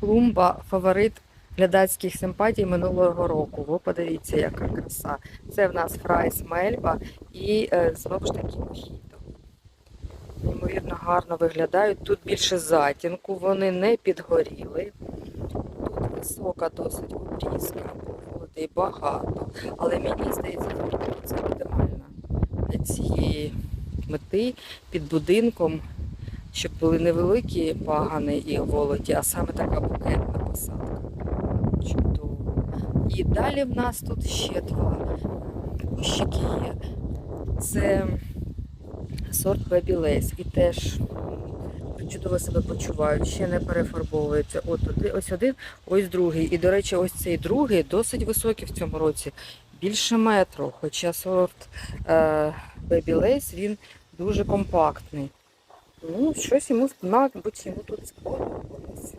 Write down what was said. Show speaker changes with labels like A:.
A: клумба фаворит глядацьких симпатій минулого року. Ви подивіться, яка краса. Це в нас фрайс Мельба і е, знову ж таки мохіто. Неймовірно гарно виглядають. Тут більше затінку, вони не підгоріли. Тут висока досить обрізка, води багато. Але мені здається, це оптимально для цієї мети під будинком, щоб були невеликі пагани і волоті, а саме така букетна посадка. Чудово. І далі в нас тут ще два кущики є. Це сорт Lace і теж чудово себе почувають, ще не перефарбовуються. От ось один, ось другий. І, до речі, ось цей другий досить високий в цьому році, більше метру. Хоча сорт е, Baby Lace, він дуже компактний. Ну, щось йому, мабуть, йому тут сподобалося.